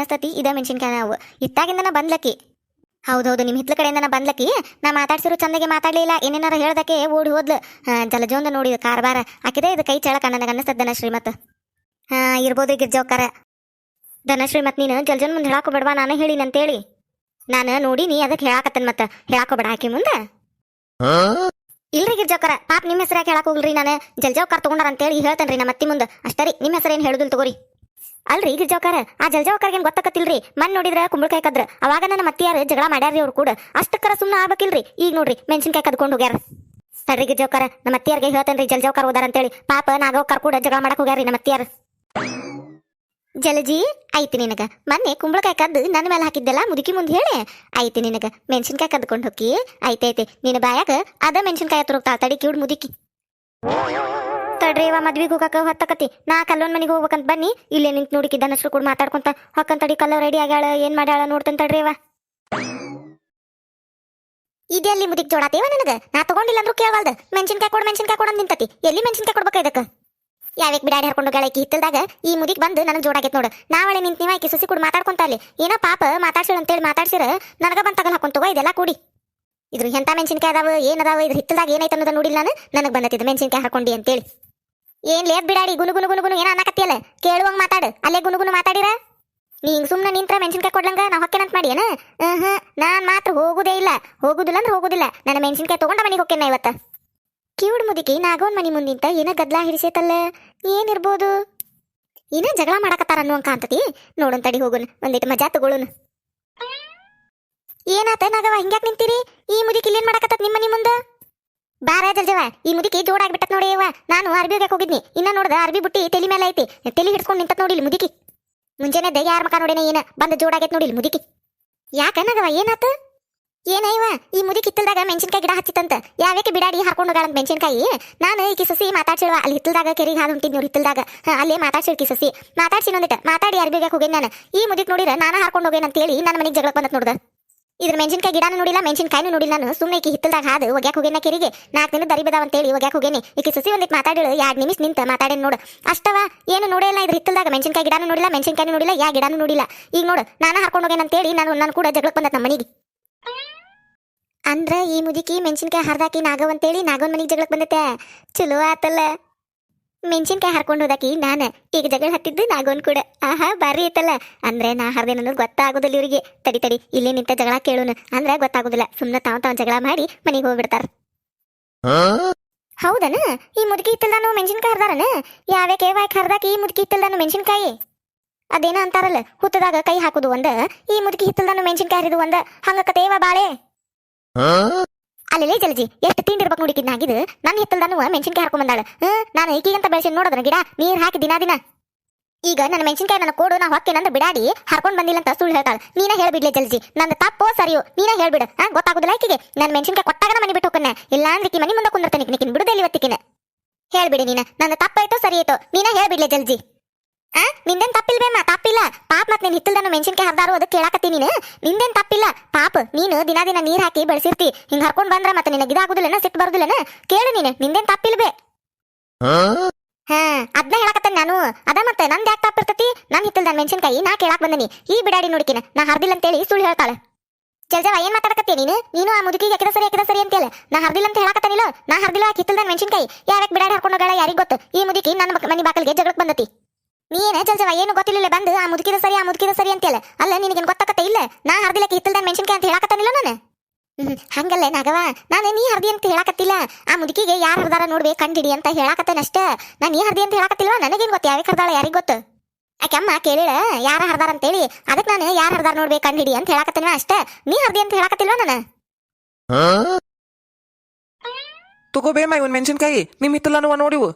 ಅನ್ನಸ್ತತಿ, ಇದ ಮೆಣಸಿನ್ಕಾಯಿ ನಾವು. ಇತ್ತಾಗಿಂದನ ಬಂದ್ಲಕ್ಕಿ. ಹೌದೌದು ನಿಮ್ಮ ಹಿತ್ಲ ಕಡೆಯಿಂದನ ಬಂದ್ಲಕ್ಕಿ. ನಾ ಮಾತಾಡ್ಸಿರು ಚಂದಗೆ ಮಾತಾಡ್ಲಿಲ್ಲ ಏನೇನಾರ ಹೇಳ್ದಕ್ಕೆ ಓಡಿ ಹೋದ್ಲು. ಜಲಜೋಂದ ನೋಡಿ ಕಾರ್ಬಾರ ಆಕಿದೆ ಇದು ಕೈ ಚಳಕ ನನಗೆ ಅನ್ನಿಸ್ತದ ಧನಶ್ರೀ ಮತ್ತ ಹಾ, ಇರ್ಬೋದು ಗಿರ್ಜೋಕಾರ ಧನಶ್ರೀ ಮತ್ ನೀನು ಜಲಜೋನ್ ಮುಂದೆ ಹೇಳಾಕೋ ಬಿಡ್ವಾ? ನಾನು ಹೇಳಿನಿ ಅಂತೇಳಿ. ನಾನು ನೋಡಿನಿ ಅದಕ್ಕೆ ಹೇಳಾಕತ್ತನ್ ಮತ್ತೆ. ಹೇಳಾಕೋ ಬೇಡ ಆಕಿ ಮುಂದೆ. ಇಲ್ರಿ ಗಿರ್ಜೋಕರ ಪಾಪ ನಿಮ್ಮ ಹೆಸರು ಯಾಕೆ ಹೇಳಕ್ ಹೋಗ್ಲ್ರಿ ನಾನು? ಜಲಜೋಕಾರ ತಗೊಂಡಾರ ಅಂತೇಳಿ ಹೇಳ್ತೇನ್ರಿ ನಮ್ಮ ಅತ್ತಿ ಮುಂದೆ. ರೀ ನಿಮ್ಮ ಹೆಸರು ಏನು ಹೇಳುದಿಲ್ಲ ತಗೋರಿ. ಅಲ್ರಿ ಗಿರ್ಜಾವ್ಕರ ಆ ಜಲ್ಜಾವ್ಕರ್ಗೆ ಏನು ಗೊತ್ತಾಕತ್ತಿಲ್ರಿ? ಮನ್ ನೋಡಿದ್ರ, ಕುಂಬಳಕಾಯಿ ಕದ್ರ. ಅವಾಗ ನನ್ನ ಮತ್ತಿಯಾರ ಜಗಳ ಮಾಡ್ಯಾರ್ರಿ ಅವ್ರು ಕೂಡ. ಅಷ್ಟಕ್ಕರ ಸುಮ್ಮನೆ ಆಗ್ಬೇಕಿಲ್ರಿ. ಈಗ ನೋಡ್ರಿ, ಮೆಣಸಿನ್ಕಾಯಿ ಕದ್ಕೊಂಡು ಹೋಗ್ಯಾರ. ಸರಿ ಗಿರ್ಜಾವ್ಕರ ನಮ್ಮ ಅತ್ತಿಯಾರ್ಗೆ ಹೇಳ್ತೇನ್ರಿ ಜಲ್ಜಾವ್ಕಾರ ಹೋದಾರ ಅಂತೇಳಿ. ಪಾಪ ನಾಗವ್ಕರ್ ಕೂಡ ಜಗಳ ಮಾಡಕ್ ಹೋಗ್ಯಾರ್ರಿ ನಮ್ಮ ಮತ್ತಿಯಾರ ಜಲಜಿ ಐತಿ ನಿನಗ. ಮೊನ್ನೆ ಕುಂಬಳಕಾಯಿ ಕದ್ದು ನನ್ನ ಮೇಲೆ ಹಾಕಿದ್ದೆಲ್ಲ ಮುದುಕಿ ಮುಂದೆ ಹೇಳಿ. ಐತಿ ನಿನಗ. ಮೆಣಸಿನ್ಕಾಯಿ ಕದ್ಕೊಂಡು ಹೋಗಿ ಐತೆ ನಿನ್ನ ಬಾಯಾಗ ಅದ ಮೆಣಸಿನ್ಕಾಯಿ ತುರುಕ್ತಾ ತಡಿ ಕಿವಿಡ್ ಮುದುಕಿ. ತಡ್ರಿ ಇವ ಮದ್ವಿಗೆ ಹೋಗಕ ಹೊತ್ತಕತಿ ನಾ ಕಲ್ಲೊಂದ್ ಮನೆಗೆ ಹೋಗ್ಬೇಕಂತ ಬನ್ನಿ. ಇಲ್ಲೇ ನಿಂತ್ ನೋಡಿಕಿದ್ದ ನಸ್ರು ಕೂಡ ಮಾತಾಡ್ಕೊಂತ ಹಕ್ಕಂತಡಿ ಕಲ್ಲ ರೆಡಿ ಆಗ್ಯಾಳ, ಏನ್ ಮಾಡ್ಯಾಳ ನೋಡ್ತಂತ ತಡ್ರಿ ಇವ ಇದೆಲ್ಲಿ ಮುದಿಕ್ ಜೋಡಾತೇವ ನನಗೆ? ನಾ ತಗೊಂಡಿಲ್ಲ ಅಂದ್ರೂ ಕೇಳವಲ್ದ. ಮೆಣಸಿನ್ಕಾಯಿ ಕೊಡ್ ಮೆಣಸಿನ್ಕಾಯಿ ಕೊಡ್ ನಿಂತತಿ. ಎಲ್ಲಿ ಮೆಣಸಿನ್ಕಾಯಿ ಕೊಡ್ಬೇಕು ಇದಕ್ಕ? ಯಾವ್ಯಾಕ್ ಬಿಡಾಡಿ ಹರ್ಕೊಂಡು ಗಳಕಿ ಹಿತ್ತಲ್ದಾಗ? ಈ ಮುದಿಕ್ ಬಂದು ನನಗೆ ಜೋಡಾಗೈತೆ ನೋಡು. ನಾವಳೆ ನಿಂತ ನೀವ ಆಕಿ ಸಸಿ ಕೂಡ ಮಾತಾಡ್ಕೊಂತ ಅಲ್ಲಿ. ಏನೋ ಪಾಪ ಮಾತಾಡ್ಸಿಳ ಅಂತೇಳಿ ಮಾತಾಡ್ಸಿರ, ನನಗೆ ಬಂದ್ ತಗಲ್ ಹಾಕೊಂಡ್ ತಗೋ, ಇದೆಲ್ಲ ಕೂಡಿ. ಇದ್ರ ಎಂತ ಮೆಣಸಿನ್ಕಾಯಿ ಅದಾವ ಏನದಾವ ಇದ್ರ ಹಿತ್ತಲ್ದಾಗ ಏನೈತೆ ಅನ್ನೋದ ನೋಡಿಲ್ಲ ನಾನು. ನನಗೆ ಬಂದತ್ತಿದ ಮೆಣಸಿನ್ಕಾಯಿ ಹಾಕೊಂಡಿ ಅಂತೇಳಿ. ಏನ್ ಲೇಟ್ ಬಿಡಾಡಿ ಗುನು ಗುನು ಗುನು ಗುನು ಏನ ಅನ್ನಕತ್ತಿಯಲ್ಲ ಕೇಳುವಂಗ ಮಾತಾಡು. ಅಲ್ಲೇ ಗುನು ಗುನು ಮಾತಾಡಿರ? ನೀ ಹಿಂಗ್ ಸುಮ್ನೆ ನಿಂತ್ರ ಮೆಣಸಿನ್ಕಾಯಿ ಕೊಡ್ಲಂಗ ನಾ ಹೊಕ್ಕೇನಂತ ಮಾಡಿ ಏನ ಹ್ಮ್ ನಾನ್ ಮಾತ್ರ ಹೋಗುದೇ ಇಲ್ಲ. ಹೋಗುದಿಲ್ಲ ಅಂದ್ರೆ ಹೋಗುದಿಲ್ಲ. ನನ್ನ ಮೆಣಸಿನ್ಕಾಯಿ ತಗೊಂಡ ಮನೆಗೆ ಹೊಕ್ಕೇನ ಇವತ್ತ? ಕಿವುಡ್ ಮುದುಕಿ ನಾಗೋನ್ ಮನಿ ಮುಂದಿಂತ ಏನ ಗದ್ಲ ಹಿಡಿಸೈತಲ್ಲ? ಏನಿರ್ಬೋದು? ಏನ ಜಗಳ ಮಾಡಕತ್ತಾರ ಅನ್ನುವಂಕ ಅಂತತಿ? ನೋಡೋನ್ ತಡಿ ಹೋಗುನ್ ಒಂದಿಟ್ಟು ಮಜಾ ತಗೊಳುನ್. ಏನಾತ ನಾಗವ ಹಿಂಗ್ಯಾಕ್ ನಿಂತೀರಿ? ಈ ಮುದುಕಿ ಇಲ್ಲೇನ್ ಮಾಡಕತ್ತತ್ ನಿಮ್ಮ ಮನಿ ಮುಂದ? ಬಾರ ಜಲ್ಜವ ಈ ಮುದುಕಿ ಜೋಡಾಗ್ಬಿಟ್ಟತ್ ನೋಡಿ ಅವ್ವ. ನಾನು ಅರ್ಬಿ ಹೋಗ್ಯಾಕ ಹೋಗಿದ್ನಿ. ಇನ್ನ ನೋಡ್ದ, ಅರ್ಬಿ ಬುಟ್ಟಿ ತಲಿ ಮೇಲೆ ಐತಿ. ತಲಿ ಹಿಡ್ಕೊಂಡು ನಿಂತತ್ ನೋಡಿ ಮುದುಕಿ. ಮುಂಜಾನೆ ದಯ ಯಾರ ಮಕ ನೋಡಿನ ಏನ ಬಂದ ಜೋಡಾಗೈತ್ ನೋಡಿ ಇಲ್ಲಿ ಮುದುಕಿ. ಯಾಕ ಏನಾತ? ಏನಾತ ಏನೈವ ಈ ಮುದಿ ಕಿತ್ತಲ್ದಾಗ ಮೆಣಸಿನ್ಕಾಯಿ ಗಿಡ ಹಚ್ಚಿತ್ತಂತ. ಯಾವ್ಯಾಕೆ ಬಿಡಾಡಿ ಹಾಕೊಂಡು ಹೋಗಾಳಂತ ಮೆಣಸಿನ್ಕಾಯಿ? ನಾನು ಈಕಿ ಸಸಿ ಮಾತಾಡ್ಸಿಲ್ವ? ಅಲ್ಲಿ ಹಿತ್ತಲ್ದಾಗ ಕೆರಿಗೆ ಹಾಲು ಹೊಂಟಿದ್ ನೋಡಿ ಹಿತ್ತಲ್ದಾಗ. ಅಲ್ಲೇ ಮಾತಾಡ್ಸಿರ್ಕಿ ಸಸಿ. ಮಾತಾಡ್ಸಿ ಒಂದಿಟ. ಮಾತಾಡಿ ಅರ್ಬಿಗೆ ಹೋಗೇನ್ ನಾನು. ಈ ಮುದಿಕ್ ನೋಡಿರ ನಾನು ಹಾಕೊಂಡು ಹೋಗೇನಂತೇಳಿ ನನ್ನ ಮನೆಗೆ ಜಗಳಕ್ಕೆ ಬಂದತ್ ನೋಡ್ದ. ಇದ್ರ ಮೆಣಸಿನ್ಕಾಯಿ ಗಿಡನೂ ನೋಡಿಲ್ಲ, ಮೆಣಸಿನ್ಕಾಯಿನೂ ನೋಡಿಲ್ಲ ನಾನು. ಸುಮ್ಮನೆ ಈಕಿ ಹಿತ್ತಲ್ದಾಗ ಹಾದು ಒಗ್ಯಾಕ ಹೋಗೇನ ಕೆರಿಗೆ ನಾಲ್ಕು ದಿನ ದರಿ ಅಂತ ಹೇಳಿ ಒಗ್ಯಾಕ ಹೋಗೇನಿ ಈಕಿ ಸಸಿ ಒಂದಿಟ್ ಮಾತಾಡಿಳು ಎರಡು ನಿಮಿಷ ನಿಂತ ಮಾತಾಡೇನು ನೋಡು. ಅಷ್ಟವ, ಏನು ನೋಡಿಲ್ಲ ಇದ್ರ ಹಿತ್ತಲ್ದಾಗ. ಮೆಣಸಿನ್ಕಾಯಿ ಗಿಡನೂ ನೋಡಿಲ್ಲ, ಮೆಣಸಿನ್ಕಾಯಿನೂ ನೋಡಿಲ್ಲ, ಯಾ ಗಿಡನೂ ನೋಡಿಲ್ಲ. ಈಗ ನೋಡು, ನಾನು ಹಾಕೊಂಡು ಅಂತ ಅಂತೇಳಿ ನಾನು ನಾನು ಕೂಡ ಜಗಳಕ್ಕೆ ಬಂದ ನಮ್ಮ ಮನೆಗೆ. ಅಂದ್ರ ಈ ಮುದುಕಿ ಮೆಣಸಿನ್ಕಾಯಿ ಹರ್ದಾಕಿ ನಾಗವಂತೇಳಿ ನಾಗವನ್ ಮನೆಗೆ ಜಗಳಕ್ಕೆ ಬಂದೈತೆ. ಚಲೋ ಆತಲ್ಲ. ಮೆಣಸಿನ್ಕಾಯಿ ಹರ್ಕೊಂಡು ಹೋದಾಕಿ ನಾನ ಈಗ ಜಗಳ ಹತ್ತಿದ್ದು ನಾಗೋನ್ ಕೂಡ. ಆಹಾ ಬಾರಿ ಐತಲ್ಲ. ಅಂದ್ರೆ ನಾ ಹರ್ದೇನ ಅನ್ನೋದು ಗೊತ್ತಾಗೋದಿಲ್ಲ ಇವರಿಗೆ. ತಡಿ ತಡಿ ಇಲ್ಲಿ ನಿಂತ ಜಗಳ ಕೇಳೋಣ ಅಂದ್ರೆ ಗೊತ್ತಾಗೋದಿಲ್ಲ. ಸುಮ್ಮನೆ ತಾವ್ ತಾವ್ ಜಗಳ ಮಾಡಿ ಮನೆಗೆ ಹೋಗ್ಬಿಡ್ತಾರ. ಹೌದನ? ಈ ಮುದುಕಿ ಇತ್ತಲ್ದಾನು ಮೆಣಸಿನ್ಕಾಯಿ ಹರ್ದಾರನ? ಯಾವ್ಯಾಕೆ ವಾಯ್ಕ್ ಹರ್ದಾಕಿ ಈ ಮುದುಕಿ ಇತ್ತಲ್ದಾನು ಮೆಣಸಿನ್ಕಾಯಿ? ಅದೇನ ಅಂತಾರಲ್ಲ ಹುತ್ತದಾಗ ಕೈ ಹಾಕುದು ಒಂದ ಈ ಮುದುಕಿ ಹಿತ್ತಲ್ದಾನು ಮೆಣಸಿನ್ಕಾಯಿ ಹರಿದು ಒಂದ. ಹಂಗ ಕತೇವ ಬಾಳೆ. ಅಲ್ಲೇ ಜಲಜಿ, ಎಷ್ಟು ತಿಂಡಿರ್ಬೇಕು ನೋಡಿಕಿದ್ನಾಗಿದ್ದು ನನ್ನ ಹಿತ್ತಲ್ದಾನು ಮೆಣಸಿನ್ಕಾಯಿ ಹಾಕೊಂಡ್ ಬಂದಾಳ. ಹ್ಮ್ ನಾನು ಈಗೀಗಂತ ಬೆಳೆಸಿ ನೋಡೋದ್ರ ಗಿಡ, ನೀರ್ ಹಾಕಿ ದಿನ ದಿನ. ಈಗ ನನ್ನ ಮೆಣಸಿನ್ಕಾಯಿ ನನ್ನ ಕೊಡು ನಾ ಹೊಕ್ಕೇನಂದ್ರೆ ಬಿಡಾಡಿ ಹರ್ಕೊಂಡ್ ಬಂದಿಲ್ಲ ಅಂತ ಸುಳ್ಳು ಹೇಳ್ತಾಳ. ನೀನ ಹೇಳ್ಬಿಡ್ಲಿ ಜಲ್ಜಿ ನನ್ನ ತಪ್ಪೋ ಸರಿಯೋ, ನೀನ ಹೇಳ್ಬಿಡ. ಹಾ, ಗೊತ್ತಾಗುದಿಲ್ಲ ಈಕಿಗೆ? ನನ್ನ ಮೆಣಸಿನ್ಕಾಯಿ ಕೊಟ್ಟಾಗ ಮನೆ ಬಿಟ್ಟು ಹೋಗನ್ನ ಇಲ್ಲ ಅಂದ್ರೆ ಮನೆ ಮುಂದೆ ಕುಂದಿರ್ತಾನೆ ನಿಕಿನ್ ಬಿಡುದಿಲ್ಲ ಇವತ್ತಿಕಿನ ಹೇಳ್ಬಿಡಿ ನೀನ ನನ್ನ ತಪ್ಪಾಯ್ತೋ ಸರಿ ಆಯ್ತೋ ನೀನ ಹೇಳ್ಬಿಡ್ಲಿ ಜಲ್ಜಿ. ಆ? ನಿಂದೇನ್ ತಪ್ಪಿಲ್ವೇಮ್ಮ ತಪ್ಪಿಲ್ಲ. ಪಾಪ ಮತ್ತೆ ನೀನ್ ಹಿತ್ತಲ್ದನ್ನು ಮೆಣಸಿನ್ಕಾಯಿ ಹರ್ದಾರು ಅದಕ್ಕೆ ಕೇಳಾಕತ್ತಿ ನೀನು. ನಿಂದೇನ್ ತಪ್ಪಿಲ್ಲ. ಪಾಪ ನೀನು ದಿನ ದಿನ ನೀರ್ ಹಾಕಿ ಬೆಳೆಸಿರ್ತಿ. ಹಿಂಗ್ ಹರ್ಕೊಂಡ್ ಬಂದ್ರ ಮತ್ತೆ ನಿನಗೆ ಇದಾಗುದಿಲ್ಲನ ಸಿಟ್ಟು ಬರುದಿಲ್ಲನ? ಕೇಳು ನೀನು. ನಿಂದೇನ್ ತಪ್ಪಿಲ್ವೇ ಹಾ? ಅದ್ನ ಹೇಳಕತ್ತೇನ್ ನಾನು. ಅದ ಮತ್ತೆ ನಂದ್ ಯಾಕೆ ತಪ್ಪಿರ್ತತಿ ನನ್ ಹಿತ್ತಲ್ದನ್ ಮೆಣಸಿನ್ಕಾಯಿ ನಾ ಕೇಳಾಕ್ ಬಂದನಿ. ಈ ಬಿಡಾಡಿ ನೋಡಿಕಿನ. ನಾ ಹರ್ದಿಲ್ಲ ಅಂತೇಳಿ ಸುಳ್ಳು ಹೇಳ್ತಾಳೆ. ಜಲ್ಜವ ಏನ್ ಮಾತಾಡಕತ್ತಿ ನೀನು? ನೀನು ಆ ಮುದುಕಿಗೆ ಯಾಕಿದ ಸರಿ ಯಾಕಿದ ಸರಿ ಅಂತೇಳಿ. ನಾ ಹರ್ದಿಲ್ಲ ಅಂತ ಹೇಳಕತ್ತಾನಿಲ್ಲ? ನಾ ಹರ್ದಿಲ್ಲ ಆ ಹಿತ್ತಲ್ದ ಮೆಣಸಿನ್ಕಾಯಿ. ಯಾವ್ಯಾಕ್ ಬಿಡಾಡಿ ಹರ್ಕೊಂಡು ಹೋಗಾಳ ಯಾರಿಗ್ ಗೊತ್ತು? ಈ ಮುದುಕಿ ನನ್ನ ಮನೆ ಮನಿ ಬಾಕಲ್ಗೆ ಜಗಳಕ್ಕೆ ಬಂದತಿ. ನೀನ ಜಲ್ಜವ ಏನು ಗೊತ್ತಿಲ್ಲ ಬಂದು ಆ ಮುದುಕಿದ ಸರಿ ಆ ಮುದುಕಿದ ಸರಿ ಅಂತೇಳ ಅಲ್ಲ ನಿನಗೇನು ಗೊತ್ತಾಕತ್ತೆ ಇಲ್ಲ? ನಾ ಹರ್ದಿಲಕ್ಕೆ ಹಿತ್ತಲ್ದಾಗ ಮೆಣಸಿನ್ಕಾಯಿ ಅಂತ ಹೇಳಕತ್ತಾನಿಲ್ಲ ನಾನು? ಹಂಗಲ್ಲ ನಾಗವ ನಾನು ನೀ ಹರ್ದಿ ಅಂತ ಹೇಳಕತ್ತಿಲ್ಲ. ಆ ಮುದುಕಿಗೆ ಯಾರು ಹರ್ದಾರ ನೋಡ್ಬೇಕು ಕಂಡಿಡಿ ಅಂತ ಹೇಳಕತ್ತೇನೆ ಅಷ್ಟ. ನಾನು ನೀ ಹರ್ದಿ ಅಂತ ಹೇಳಕತ್ತಿಲ್ವ? ನನಗೇನ್ ಗೊತ್ತು ಯಾವಾಗ ಹರ್ದಾಳ ಯಾರಿಗ್ ಗೊತ್ತು? ಆಕೆ ಅಮ್ಮ ಕೇಳಿಳ ಯಾರ ಹರ್ದಾರ ಅಂತೇಳಿ. ಅದಕ್ಕೆ ನಾನು ಯಾರು ಹರ್ದಾರ ನೋಡ್ಬೇಕು ಕಂಡಿಡಿ ಅಂತ ಹೇಳಕತ್ತೇನ ಅಷ್ಟ. ನೀ ಹರ್ದಿ ಅಂತ ಹೇಳಕತ್ತಿಲ್ವ ನಾನು? ತಗೋಬೇಮ ಇವನ್ ಮೆಣಸಿನ್ಕಾಯಿ ನಿಮ್ಮ ಹಿತ್ತಲನು ನೋಡಿವು?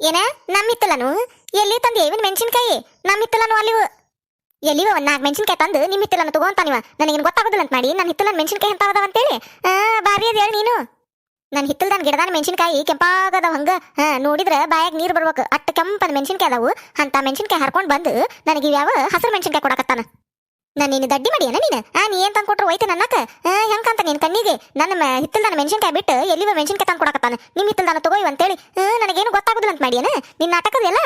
ಏನ? ನಮ್ಮ ಹಿತ್ತಲನು? ಎಲ್ಲಿ ತಂದು ಏವಿನ ಮೆಣಸಿನ್ಕಾಯಿ? ನಮ್ಮ ಹಿತ್ತಲನು ಅಲ್ಲಿವು. ಎಲ್ಲಿವ ಒಂದ್ ನಾಲ್ಕು ಮೆಣಸಿನ್ಕಾಯಿ ತಂದು ನಿಮ್ಮ ಹಿತ್ತಲನ್ನು ತಗೋಂತಾನಿವ ನನಗೇನು ಗೊತ್ತಾಗೋದಿಲ್ಲ ಅಂತ ಮಾಡಿ ನನ್ನ ಹಿತ್ತಲನ್ನು ಮೆಣಸಿನ್ಕಾಯಿ ಅಂತ ಅದಾವ ಅಂತೇಳಿ. ಬಾರಿ ಅದು ಹೇಳಿ ನೀನು. ನನ್ನ ಹಿತ್ತಲ್ದಾನ ಗಿಡದಾನ ಮೆಣಸಿನ್ಕಾಯಿ ಕೆಂಪಾಗದ ಹಂಗ. ನೋಡಿದ್ರೆ ಬಾಯಾಗ ನೀರು ಬರ್ಬೇಕು. ಅಟ್ಟ ಕೆಂಪದ ಮೆಣಸಿನ್ಕಾಯಿ ಅದಾವು. ಅಂತ ಮೆಣಸಿನ್ಕಾಯಿ ಹರ್ಕೊಂಡು ಬಂದು ನನಗೆ ಯಾವ ಹಸಿರು ಮೆಣಸಿನ್ಕಾಯಿ ಕೊಡಕತ್ತಾನ? ನಾನು ನೀನು ದಡ್ಡಿ ಮಾಡಿಯನ ನೀನು? ಆ, ನೀ ಏನು ತಂದು ಕೊಟ್ರು ಹೋಯ್ತು ನನ್ನಕ ಹೆಂಗಂತ ನಿನ್ನ ಕಣ್ಣಿಗೆ? ನನ್ನ ಹಿತ್ತಲ್ದಾನ ಮೆಣಸಿನ್ಕಾಯಿ ಬಿಟ್ಟು ಎಲ್ಲಿವ ಮೆಣಸಿನ್ಕಾಯಿ ತಂದು ಕೊಡಕತ್ತಾನ? ನಿಮ್ಮ ಹಿತ್ತಲ್ದಾನ ತಗೋಯ್ವ ಅಂತೇಳಿ. ನನಗೇನು ಗೊತ್ತಾಗೋದಿಲ್ಲ ಅಂತ ಮಾಡಿಯನ? ನಿನ್ನ ನಾಟಕದೆಲ್ಲ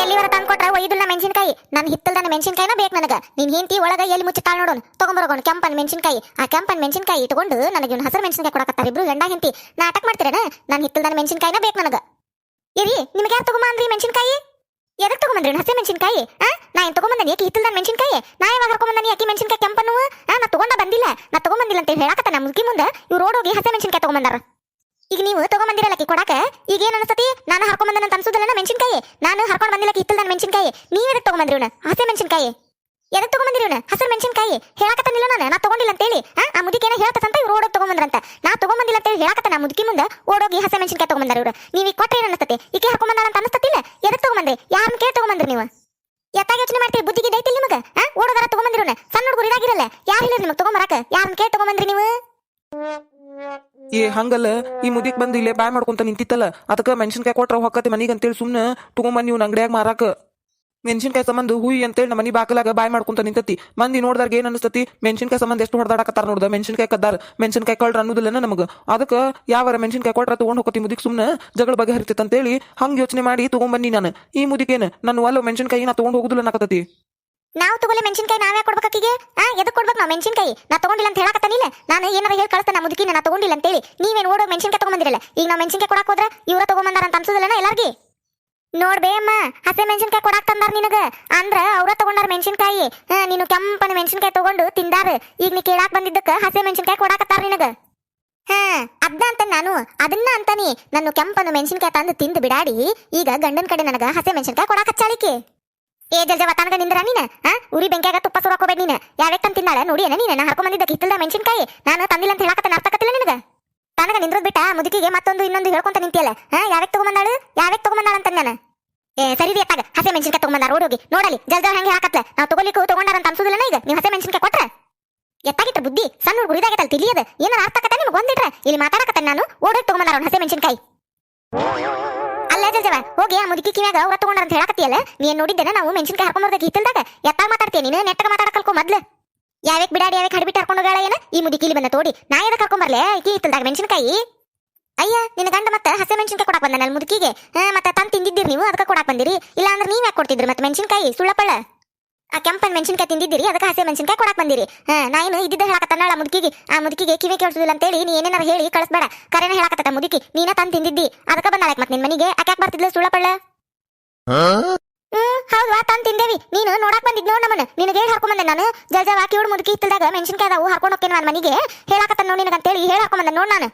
ಎಲ್ಲಿವರ ತಂದು ಕೊಟ್ರ? ಒಯ್ದುಲ್ಲ ಮೆಣಸಿನಕಾಯಿ. ನನ್ ಹಿತ್ತಲ್ದನ ಮೆಣಸಿನಕಾಯಿನ ಬೇಕು ನನಗೆ. ನಿನ್ ಹೆಂಡತಿ ಒಳಗ ಎಲ್ಲಿ ಮುಚ್ಚುತ್ತಾಳ ನೋಡೋಣ ತಗೊಂಬರೋಣ ಕೆಂಪನ್ ಮೆಣಸಿನಕಾಯಿ. ಆ ಕೆಂಪನ್ ಮೆಣಸಿನಕಾಯಿ ಇಟ್ಕೊಂಡು ನನಗೆ ಇವ್ನ ಹಸಿರು ಮೆಣಸಿನಕಾಯಿ ಕೊಡಕತ್ತಾರ. ಇಬ್ರು ಗಂಡ ಹಿಂತಿ ನಾಟಕ ಮಾಡ್ತೀರೇನ? ನನ್ ಹಿತ್ತಲ್ದನ ಮೆಣಸಿನಕಾಯಿನ ಬೇಕು ನನಗ. ಇರಿ, ನಿಮ್ಗೆ ಯಾರು ತಗೊಂಬ ಅಂದ್ರಿ ಮೆಣಸಿನಕಾಯಿ? ಎದಕ್ ತಗೊಂಬಂದ್ರಿ ಹಸಿ ಮೆಣಸಿನಕಾಯಿ? ಆ? ನಾ ಏನು ತಗೊಂಬಂದನಿ ಯಾಕೆ ಹಿತ್ತಲ್ದನ ಮೆಣಸಿನಕಾಯಿ? ನಾ ಯಾವಾಗ ಹರ್ಕೊಂಬಂದನಿ ಯಾಕೆ ಮೆಣಸಿನಕಾಯಿ ಕೆಂಪನ್ನು? ನಾ ತಗೊಂಡ ಬಂದಿಲ್ಲ. ನಾ ತಗೊಂಬಂದಿಲ್ಲ ಅಂತ ಹೇಳಕತ್ತ ನಮ್ಮ ಮುಗಿ ಮುಂದೆ? ಇವ್ರು ರೋಡ್ ಹೋಗಿ ಹಸಿ ಮೆಣಸಿನಕಾಯಿ ತಗೊಂಬಂದಾರ. ಈಗ ನೀವು ತಗೊಂಬಂದಿರಲ್ಲ ಕೊಡಾಕ ಈಗ ಏನ್ ಅನಿಸ್ತತಿ ನಾನು ಹರ್ಕೊಂಡ್ ಬಂದ ಅನ್ಸುದಿಲ್ಲ ಮೆಣಸಿನಕಾಯಿ? ನಾನು ಹರ್ಕೊಂಡ್ ಬಂದಿಲ್ಲ ಹಿತ್ತಲ್ ನನ್ನ ಮೆಣಸಿನಕಾಯಿ? ನೀವ್ ಎದಕ್ ತಗೊಂಬಂದ್ರಿ ಇವ್ನ? ಹಸಿ ಮೆಣಸಿನಕಾಯಿ. ಎದಕ್ ತಗೊಂಬಂದಿರಿ ಇವ್ನ? ಹಸಿರು ಮೆಣಸಿನಕಾಯಿ. ಹೇಳಕತ್ತಾನಿಲ್ಲ ನಾನು. ನಾ ತಗೊಂಡಿಲ್ಲ ಅಂತೇಳಿ. ಆ, ಮುದುಕೇನ ಹೇಳ್ತಂತ ಇವ್ರು ಓಡೋಗಿ ತಗೊಂಬಂದ್ರಂತ. ನಾ ತಗೊಂಬಂದಿಲ್ಲ ಅಂತ ಹೇಳಿ ಹೇಳಕತ್ತ ನಾ ಮುದುಕಿ ಮುಂದೆ ಓಡೋಗಿ ಹಸಿ ಮೆಣಸಿನಕಾಯಿ ತಗೊಂಬಂದಾರ ಇವ್ರು. ನೀವು ಕೊಟ್ಟರೆ ಏನ್ ಅನ್ಸ್ತತಿ ಈಕೆ ಹರ್ಕೊಂಡ್ ಅಂತ ಅನಿಸ್ತತಿಲ್ಲ ಎದಕ್ ತಗೊಂಬಂದ್ರಿ? ಯಾರನ್ನ ಕೇಳಿ ತಗೊಂಬಂದ್ರಿ ನೀವು? ಎತ್ತಾಗ ಯೋಚನೆ ಮಾಡ್ತೀರಿ? ಬುದ್ಧಿಗೆ ದೈತಿಲ್ಲ ನಿಮಗೆ? ಓಡೋದಾರ ತಗೊಂಬಂದಿರೋಣ ಸಣ್ಣ ಹುಡುಗರು ಇದಾಗಿರಲ್ಲ. ಯಾರು ಹೇಳಿರಿ ನಿಮಗೆ ತಗೊಂಬರಾಕ ಯಾರನ್ನ ಕೇಳಿ ನೀವು? ಏ, ಹಂಗಲ್ಲ. ಈ ಮುದಿಕ್ ಬಂದು ಇಲ್ಲೇ ಬಾಯ್ ಮಾಡ್ಕೊಂತ ನಿಂತಿತ್ತಲ್ಲ. ಅದಕ್ಕೆ ಮೆಣಸಿನ್ಕಾಯಿ ಕೊಟ್ರ ಹೊಕ್ಕತ್ತೆ ಮನಿಗೆ ಅಂತೇಳಿ ಸುಮ್ಮನೆ ತಗೊಂಬಂದ್ ನೀವು ಅಂಗಡಿಯಾಗ ಮಾರಾಕ. ಮೆಣಸಿನ್ಕಾಯಿ ಸಂಬಂಧ ಹುಯಿ ಅಂತೇಳಿ ನಮ್ಮ ಮನಿ ಬಾಕಲಾಗ ಬಾಯ್ ಮಾಡ್ಕೊಂತ ನಿಂತತಿ. ಮಂದಿ ನೋಡ್ದಾಗ ಏನ್ ಅನಿಸ್ತತಿ? ಮೆಣಸಿನ್ಕಾಯಿ ಸಂಬಂಧ ಎಷ್ಟು ಹೊಡೆದಾಡಕತ್ತಾರ ನೋಡ್ದ? ಮೆಣಸಿನ್ಕಾಯಿ ಕದ್ದಾರ. ಮೆಣಸಿನ್ಕಾಯಿ ಕಳ್ರ ಅನ್ನೋದಿಲ್ಲ ನಮಗ. ಅದಕ್ಕೆ ಯಾವಾರ ಮೆಣಸಿನ್ಕಾಯಿ ಕೊಟ್ರ ತಗೊಂಡ್ ಹೋಗತಿ ಮುದಿಕ್ ಸುಮ್ಮನೆ ಜಗಳ ಬಗ್ಗೆ ಹರಿತೈತೆ ಅಂತೇಳಿ ಹಂಗ ಯೋಚನೆ ಮಾಡಿ ತಗೊಂಬನ್ನಿ ನಾನು. ಈ ಮುದಿಕೇನು ನಾನು ಒಲ್ಲ ಮೆಣಸಿನ್ಕಾಯಿ ನಾ ತಗೊಂಡ್ ಹೋಗುದಿಲ್ಲ ಅನ್ನಕತ್ತತಿ ನಾವು ತಗೊಳ್ಳಿ ಮೆಣಸಿನಕಾಯಿ ನಾವೇ ಕೊಡ್ಬೇಕೀಗೆ ಆ ಎದಕ್ಕೆ ಕೊಡ್ಬೇಕು ನಾವು ಮೆಣಸಿನಕಾಯಿ? ನಾ ತಗೊಂಡಿಲ್ಲ ಅಂತ ಹೇಳಕತ್ತಾನಿಲ್ಲ ನಾನು ಏನಾರ ಹೇಳಿ ಕಳಿಸ್ತಾನ ಮುದುಕಿನ, ನಾ ತಗೊಂಡಿಲ್ಲ ಅಂತೇಳಿ ನೀವೇನು ಓಡೋ ಮೆಣಸಿನಕಾಯಿ ತಗೊಂಬಂದಿರಲ್ಲ? ಈಗ ನಾವು ಮೆಣಸಿನಕಾಯಿ ಕೊಡಕ್ ಹೋದ್ರೆ ಇವ್ರ ತಗೊಂಬಂದಾರ ಅಂತ ಅನ್ಸುದಿಲ್ಲನ ಎಲ್ಲಾರ್ಗಿ? ನೋಡ್ಬೇ ಅಮ್ಮ, ಹಸಿ ಮೆಣಸಿನಕಾಯಿ ಕೊಡಾಕ್ ತಂದಾರ ನಿನಗ. ಅಂದ್ರ ಅವ್ರ ತಗೊಂಡಾರ ಮೆಣಸಿನಕಾಯಿ. ನೀನು ಕೆಂಪನ ಮೆಣಸಿನಕಾಯಿ ತಗೊಂಡು ತಿಂದಾರ. ಈಗ ನೀ ಕೇಳಾಕ್ ಬಂದಿದ್ದಕ್ಕ ಹಸಿ ಮೆಣಸಿನಕಾಯಿ ಕೊಡಾಕತ್ತಾರ ನಿನಗ. ಹಾ, ಅದ್ನ ಅಂತ ನಾನು. ಅದನ್ನ ಅಂತಾನಿ. ನಾನು ಕೆಂಪನ ಮೆಣಸಿನಕಾಯಿ ತಂದು ತಿಂದು ಬಿಡಾಡಿ. ಈಗ ಗಂಡನ ಕಡೆ ನನಗ ಹಸಿ ಮೆಣಸಿನಕಾಯಿ ಕೊಡಾಕಚ್ಚಾಳಿಕೆ ಏ ಜಲ್ಜವ ತನಗ ನಿಂದ್ರ ನೀನ? ಆ? ಉರಿ ಬೆಂಕ್ಯಾಗ ತುಪ್ಪ ಸುರಾಕ್ ಹೋಗ್ಬೇಡ ನೀನ. ಯಾವ್ಯಾಕ್ ತಂದ್ ತಿಂದಾಳ ನೋಡಿ ಏನ ನೀನ? ನಾ ಹರ್ಕೊಂಡ್ ಬಂದಿದ್ದ ಕಿತ್ತಲ್ದ ಮೆಣಸಿನಕಾಯಿ. ನಾನು ತಂದಿಲ್ಲ ಅಂತ ಹೇಳಕತ್ತ ಅರ್ಥಕತ್ತಿಲ್ಲ ನಿನಗ? ತನಗ ನಿಂದ್ರದ್ ಬಿಟ್ಟ? ಮುದುಕಿಗೆ ಮತ್ತೊಂದು ಇನ್ನೊಂದು ಹೇಳ್ಕೊಂತ ನಿಂತಿಯಲ್ಲ? ಹಾ ಯಾವ್ಯಾಕ್ ತಗೊಂಬಂದಾಳು? ಯಾವ್ಯಾಕ್ ತಗೊಂಬಂದಾಳ ಅಂತ ನಾನು? ಏ, ಸರಿ ಅತ್ತಾಗ. ಹಸೆ ಮೆಣಸಿನಕಾಯಿ ತಗೊಂಬಂದಾರ ಓಡೋಗಿ ನೋಡಲಿ. ಜಲ್ಜ ಹಂಗೆ ಹಾಕತ್ಲೆ. ನಾವು ತಗೊಲಿಕ್ಕೂ ತಗೊಂಡಾರ ಅಂತ ಅನ್ಸುದಿಲ್ಲ ಈಗ? ನೀವು ಹಸೆ ಮೆಣಸಿನಕಾಯಿ ಕೊಟ್ರ? ಎತ್ತಾಗಿಟ್ಟ ಬುದ್ಧಿ? ಸಣ್ಣ ಗುರಿದಾಗತ್ತಲ್ಲ ತಿಳಿಯದ? ಏನಾರ ಅರ್ಥಕತ್ತ ನಿಮ್ಗೆ? ಒಂದಿಟ್ರ. ಇಲ್ಲಿ ಮಾತಾಡಕತ್ತ ನಾನು. ಓಡೋಗಿ ತಗೊಂಬಂದಾರ ಹಸೆ ಮೆಣಸಿನಕಾಯಿ. ಅಲ್ಲ ಜಲ್ಜವ ಹೋಗಿ ಆ ಮುದುಕಿ ಕಿವ್ಯಾಗ ಅವ್ರ ತಗೊಂಡ್ರ ಅಂತ ಹೇಳಕತ್ತಿಯಲ್ಲ? ನೀನ್ ನೋಡಿದ್ದೇನೆ? ನಾವು ಮೆಣಸಿನಕಾಯಿ ಹಾಕೊಂಬರ್ಬೇಕು ಹಿತ್ತಲ್ದಾಗ ಎತ್ತಾಗ ಮಾತಾಡ್ತೀಯ ನೀನು? ನೆಟ್ಟಗ ಮಾತಾಡಕ್ ಕಲ್ಕೊ ಮೊದ್ಲು. ಯಾವ್ಯಾಕ್ ಬಿಡಾಡಿ, ಯಾವ್ಯಾಕ್ ಹಡ್ಬಿಟ್ಟು ಹರ್ಕೊಂಡು ಹೋಗಾಳ ಏನ? ಈ ಮುದುಕಿ ಇಲ್ಲಿ ಬಂದ ತೋಡಿ. ನಾ ಯಾವ್ದು ಕರ್ಕೊಂಡ್ ಬರ್ಲೆ? ಈಕಿ ಹಿತ್ತಲ್ದಾಗ ಮೆಣಸಿನಕಾಯಿ. ಅಯ್ಯ, ನಿನ್ನ ಗಂಡ ಮತ್ತೆ ಹಸಿ ಮೆಣಸಿನಕಾಯಿ ಕೊಡಕ್ ಬಂದ ನನ್ನ ಮುದುಕಿಗೆ. ಹಾ, ಮತ್ತೆ ತಂದು ತಿಂದಿದ್ದೀರಿ ನೀವು, ಅದಕ್ಕೆ ಕೊಡಕ್ ಬಂದಿರಿ. ಇಲ್ಲ ಅಂದ್ರೆ ನೀವ್ ಯಾಕೆ ಕೊಡ್ತಿದ್ರಿ ಮತ್ತೆ ಮೆಣಸಿನಕಾಯಿ? ಸುಳ್ಳಪಳ್ಳ ಆ ಕೆಂಪನ್ ಮೆಣಸಿನಕಾಯಿ ತಿಂದಿದ್ದೀರಿ? ಅದಕ್ಕೆ ಹಸಿ ಮೆಣಸಿನಕಾಯಿ ಕೊಡಕ್ ಬಂದಿರಿ. ನಾ ಏನು ಇದ್ದಿದ್ದ ಹೇಳಕತ್ತಾಳ ಮುದುಕಿಗೆ, ಆ ಮುದುಕಿಗೆ ಕಿವಿ ಕೇಳಿಸುದಿಲ್ಲ ಅಂತೇಳಿ ನೀ ಏನೇನಾರ ಹೇಳಿ ಕಳಿಸ್ಬೇಡ. ಕರೆನ ಹೇಳಕತ್ತ ಮುದುಕಿ. ನೀನ ತಂದು ತಿಂದಿದ್ದಿ. ಅದಕ್ಕೆ ಬಂದಾಳಕ್ ಮತ್ತೆ ನಿನ್ ಮನಿಗೆ. ಯಾಕೆ ಬರ್ತಿದ್ಲು ಸುಳ್ಳಪಳ್ಳ ಹ್ಮ್, ಹೌದು ತಂದು ತಿಂದೇವಿ. ನೀನು ನೋಡಕ್ ಬಂದಿದ್ ನೋಡ್ ನಮ್ಮನ್ನ. ನಿನಗೆ ಹೇಳಿ ಹಾಕೊಂಡ್ ಬಂದೆ ನಾನು. ಜಲ್ಜ ವಾಕಿ ಹುಡು ಮುದುಕಿ ಇತ್ತಲ್ದಾಗ ಮೆಣಸಿನ್ಕಾಯಿ ಅದಾವು ಹಾಕೊಂಡು ಹೋಗ್ತೇನೆ ನಾನು ಮನೆಗೆ? ಹೇಳಾಕತ್ತ ನೋಡಿ ನಿನಗೆ ಅಂತೇಳಿ ಹೇಳಿ ಹಾಕೊಂಡ್ ಬಂದೆ ನೋಡ್ ನಾನು.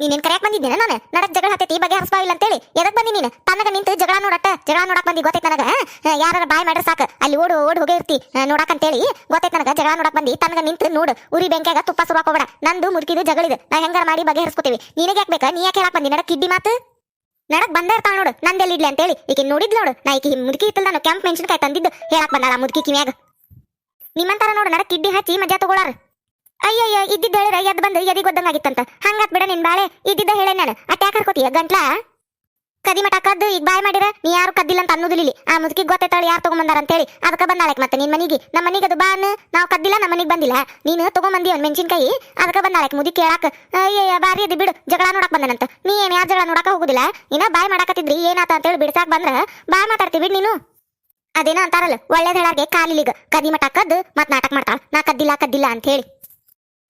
ನೀನೇನ್ ಕರೆಯಕ್ ಬಂದಿದ್ದೇನೆ ನಾನು? ನಡಕ್ ಜಗಳ ಹತ್ತೈತಿ ಬಗೆ ಹರಿಸ್ಬಾ ಇಲ್ಲ ಅಂತೇಳಿ. ಎದಕ್ ಬಂದಿ ನೀನು? ತನ್ನಗ ನಿಂತು ಜಗಳ ನೋಡಟ್ಟ? ಜಗಳ ನೋಡಕ್ ಬಂದಿ ಗೊತ್ತೈತ್ ನನಗ? ಯಾರ ಬಾಯ್ ಮಾಡ್ರೆ ಸಾಕು? ಅಲ್ಲಿ ಓಡು, ಓಡ್ ಹೋಗೇ ಇರ್ತಿ ನೋಡಕ್ ಅಂತೇಳಿ. ಗೊತ್ತೈತ್ ನನಗ? ಜಗಳ ನೋಡಕ್ ಬಂದಿ ತನಗ ನಿಂತು ನೋಡು. ಉರಿ ಬೆಂಕ್ಯಾಗ ತುಪ್ಪ ಸುರು ಹಾಕೋಬೇಡ. ನಂದು ಮುದುಕಿದು ಜಗಳಿದೆ. ನಾ ಹೆಂಗಾರ ಮಾಡಿ ಬಗೆ ಹರಿಸ್ಕೋತೀವಿ. ನಿನಗೆ ಯಾಕೆ ಬೇಕಾ? ನೀ ಯಾಕೆ ಹೇಳಕ್ ಬಂದಿ? ನಡಕ್ ಕಿಡ್ಡಿ ಮಾತು? ನಡಕ್ ಬಂದೇ ಇರ್ತಾಳ ನೋಡು. ನಂದೆಲ್ಲಿ ಇಡ್ಲಿ ಅಂತೇಳಿ. ಈಕೆ ನೋಡಿದ್ ನೋಡು. ನಾ ಈಕೆ ಮುದುಕಿ ಇತ್ತಲ್ಲ ನಾನು ಕೆಂಪ್ ಮೆಣಸಿನಕಾಯಿ ತಂದಿದ್ದು. ಹೇಳಕ್ ಬಂದಾಳ ಮುದುಕಿ ಕಿವ್ಯಾಗ. ನಿಮ್ಮಂತಾರ ನೋಡು, ನಡಕ್ ಕಿಡ್ಡಿ ಹಚ್ಚಿ ಮಜಾ ತಗೊಳಾರ. ಅಯ್ಯಯ್ಯ, ಇದ್ದಿದ್ದ ಹೇಳಿರ ಎದ್ ಬಂದು ಎದಿ ಗೊತ್ತಂಗಾಗಿತ್ತಂತ ಹಂಗಾತ್ ಬಿಡ ನಿನ್ ಬಾಳೆ. ಇದ್ದಿದ್ದ ಹೇಳೇನ್ ನಾನು? ಅಟ್ಯಾಕ್ ಹರ್ಕೋತಿಯ ಗಂಟ್ಲ? ಕದಿಮಠ ಕದ್ದು, ಈಗ ಬಾಯ್ ಮಾಡಿರ ನೀ ಯಾರು ಕದ್ದಿಲ್ಲ ಅಂತ ಅನ್ನೋದಿಲ್ಲ ಆ ಮುದುಕಿ ಗೊತ್ತೈತಾಳ ಯಾರು ತಗೊಂಬಂದಾರ ಅಂತೇಳಿ ಅದಕ್ಕೆ ಬಂದಾಳೆ ಮತ್ತೆ ನಿನ್ ಮನಿಗೆ. ನಮ್ಮ ಮನಿಗೆ ಅದು ಬಾ ಅನ್ನು ನಾವು ಕದ್ದಿಲ್ಲ, ನಮ್ಮ ಮನಿಗೆ ಬಂದಿಲ್ಲ. ನೀನು ತಗೊಂಬಂದಿ ಅವ್ನ ಮೆಣಸಿನ್ಕಾಯಿ? ಅದಕ್ಕೆ ಬಂದಾಳೆ ಮುದುಕಿ ಕೇಳಾಕ ಅಯ್ಯಯ್ಯ ಬಾರಿ ಅದು ಬಿಡು, ಜಗಳ ನೋಡಕ್ ಬಂದನಂತ. ನೀ ಏನು ಯಾರು ಜಗಳ ನೋಡಕ ಹೋಗುದಿಲ್ಲ? ಇನ್ನ ಬಾಯ್ ಮಾಡಾಕತ್ತಿದ್ರಿ, ಏನಾತ ಅಂತೇಳಿ ಬಿಡ್ಸಾಕ್ ಬಂದ್ರ ಬಾಯ್ ಮಾತಾಡ್ತೀವಿ ನೀನು. ಅದೇನೋ ಅಂತಾರಲ್ಲ, ಒಳ್ಳೇದ್ ಹೇಳಾರ್ಗೆ ಕಾಲಿಲಿಗ ಕದಿಮಠ ಕದ್ದು ಮತ್ ನಾಟಕ ಮಾಡ್ತಾಳ. ನಾ ಕದ್ದಿಲ್ಲ ಕದ್ದಿಲ್ಲ ಅಂತ ಹೇಳಿ.